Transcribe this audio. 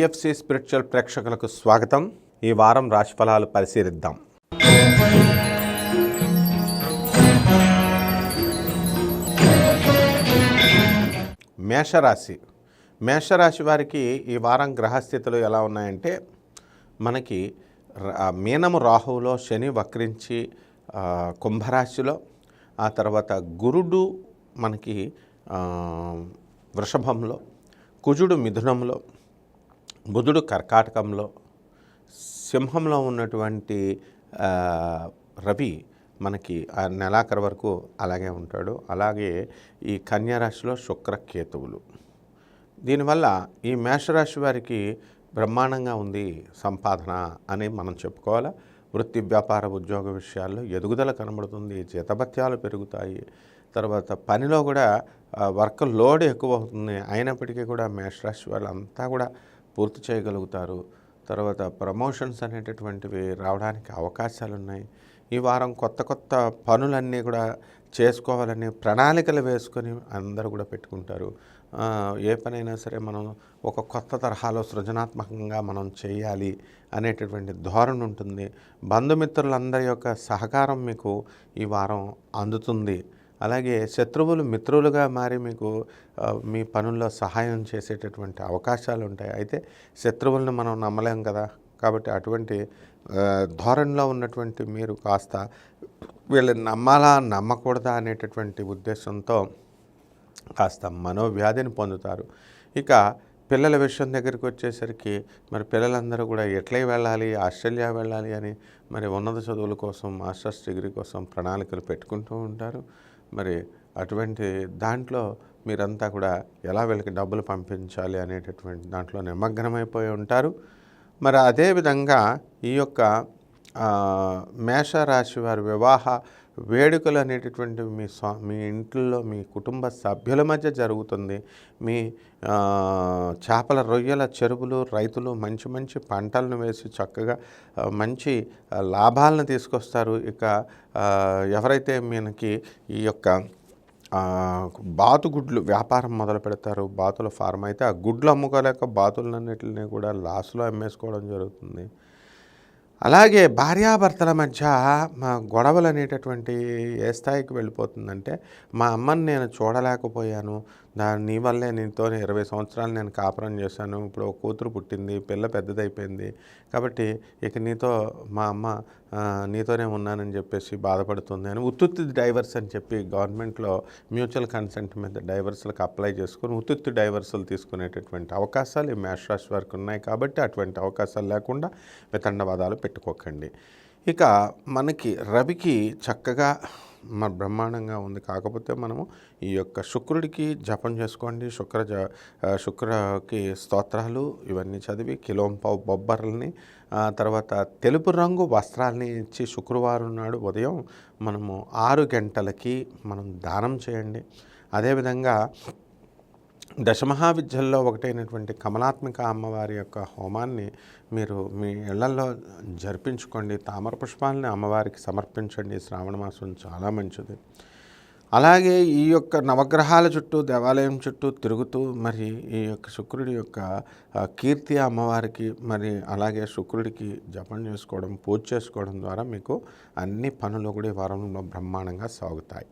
SFC spiritual ప్రేక్షకులకు స్వాగతం. ఈ వారం రాశిఫలాలు పరిశీలిద్దాం. మేషరాశి. మేషరాశి వారికి ఈ వారం గ్రహస్థితులు ఎలా ఉన్నాయంటే మనకి మీనము రాహువులో శని వక్రించి కుంభరాశిలో ఆ తర్వాత గురుడు మనకి వృషభంలో కుజుడు మిథునంలో బుధుడు కర్కాటకంలో సింహంలో ఉన్నటువంటి రవి మనకి ఆ నెలాఖరు వరకు అలాగే ఉంటాడు. అలాగే ఈ కన్యారాశిలో శుక్రకేతువులు. దీనివల్ల ఈ మేషరాశి వారికి బ్రహ్మాండంగా ఉంది సంపాదన అని మనం చెప్పుకోవాలి. వృత్తి వ్యాపార ఉద్యోగ విషయాల్లో ఎదుగుదల కనబడుతుంది జీతభత్యాలు పెరుగుతాయి. తర్వాత పనిలో కూడా వర్క్ లోడ్ ఎక్కువ అవుతుంది. అయినప్పటికీ కూడా మేషరాశి వాళ్ళంతా కూడా పూర్తి చేయగలుగుతారు. తర్వాత ప్రమోషన్స్ అనేటటువంటివి రావడానికి అవకాశాలు ఉన్నాయి ఈ వారం కొత్త కొత్త పనులన్నీ కూడా చేసుకోవాలని ప్రణాళికలు వేసుకొని అందరూ కూడా పెట్టుకుంటారు. ఏ పనైనా సరే మనం ఒక కొత్త తరహాలో సృజనాత్మకంగా మనం చేయాలి అనేటటువంటి ధోరణి ఉంటుంది. బంధుమిత్రులందరి యొక్క సహకారం మీకు ఈ వారం అందుతుంది. అలాగే శత్రువులు మిత్రులుగా మారి మీకు మీ పనుల్లో సహాయం చేసేటటువంటి అవకాశాలు ఉంటాయి. అయితే శత్రువులను మనం నమ్మలేం కదా? కాబట్టి అటువంటి ధోరణిలో ఉన్నటువంటి మీరు కాస్త వీళ్ళని నమ్మాలా నమ్మకూడదా అనేటటువంటి ఉద్దేశంతో కాస్త మనోవ్యాధిని పొందుతారు. ఇక పిల్లల విషయం దగ్గరికి వచ్చేసరికి మరి పిల్లలందరూ కూడా ఎట్లయి వెళ్ళాలి ఆస్ట్రేలియా వెళ్ళాలి అని మరి ఉన్నత చదువుల కోసం మాస్టర్స్ డిగ్రీ కోసం ప్రణాళికలు పెట్టుకుంటూ ఉంటారు. మరి అటువంటి దాంట్లో మీరంతా కూడా ఎలా వీళ్ళకి డబ్బులు పంపించాలి అనేటటువంటి దాంట్లో నిమగ్నమైపోయి ఉంటారు. మరి అదేవిధంగా ఈ యొక్క మేషరాశి వారి వివాహ వేడుకలు అనేటటువంటి మీ స్వా మీ ఇంట్లో మీ కుటుంబ సభ్యుల మధ్య జరుగుతుంది. మీ చేపల రొయ్యల చెరువులు రైతులు మంచి మంచి పంటలను వేసి చక్కగా మంచి లాభాలను తీసుకొస్తారు. ఇక ఎవరైతే మనకి ఈ యొక్క బాతుగుడ్లు వ్యాపారం మొదలు పెడతారు బాతుల ఫార్మ్ అయితే ఆ గుడ్లు అమ్ముకోలేక బాతులన్నిటిని కూడా లాస్లో అమ్మేసుకోవడం జరుగుతుంది. అలాగే భార్యాభర్తల మధ్య మా గొడవలు అనేటటువంటి ఏ స్థాయికి వెళ్ళిపోతుందంటే మా అమ్మని నేను చూడలేకపోయాను దాని వల్లే నీతో ఇరవై సంవత్సరాలు నేను కాపురం చేశాను. ఇప్పుడు ఒక కూతురు పుట్టింది పిల్ల పెద్దదైపోయింది. కాబట్టి ఇక నీతో మా అమ్మ నీతోనే ఉన్నానని చెప్పేసి బాధపడుతుంది అని ఉత్తుత్తి డైవర్స్ అని చెప్పి గవర్నమెంట్లో మ్యూచువల్ కన్సెంట్ మీద డైవర్స్లకు అప్లై చేసుకుని ఉత్తుత్తి డైవర్సులు తీసుకునేటటువంటి అవకాశాలు ఈ మేష రాశి వారికి ఉన్నాయి కాబట్టి అటువంటి అవకాశాలు లేకుండా వితండవాదాలు పెట్టుకోకండి. ఇక మనకి రవికి చక్కగా మన బ్రహ్మాండంగా ఉంది. కాకపోతే మనము ఈ యొక్క శుక్రుడికి జపం చేసుకోండి. శుక్ర జ శుక్రకి స్తోత్రాలు ఇవన్నీ చదివి కిలోంపావు బొబ్బర్లని తర్వాత తెలుపు రంగు వస్త్రాలని ఇచ్చి శుక్రవారం నాడు ఉదయం మనము ఆరు గంటలకి మనం దానం చేయండి. అదేవిధంగా దశమహావిద్యల్లో ఒకటైనటువంటి కమలాత్మిక అమ్మవారి యొక్క హోమాన్ని మీరు మీ ఇళ్ళలో జరిపించుకోండి. తామర పుష్పాలని అమ్మవారికి సమర్పించండి. శ్రావణ మాసం చాలా మంచిది. అలాగే ఈ యొక్క నవగ్రహాల చుట్టూ దేవాలయం చుట్టూ తిరుగుతూ మరి ఈ యొక్క శుక్రుడి యొక్క కీర్తి అమ్మవారికి మరి అలాగే శుక్రుడికి జపం చేసుకోవడం పూజ చేసుకోవడం ద్వారా మీకు అన్ని పనులు కూడా ఈ వారంలో బ్రహ్మాండంగా సాగుతాయి.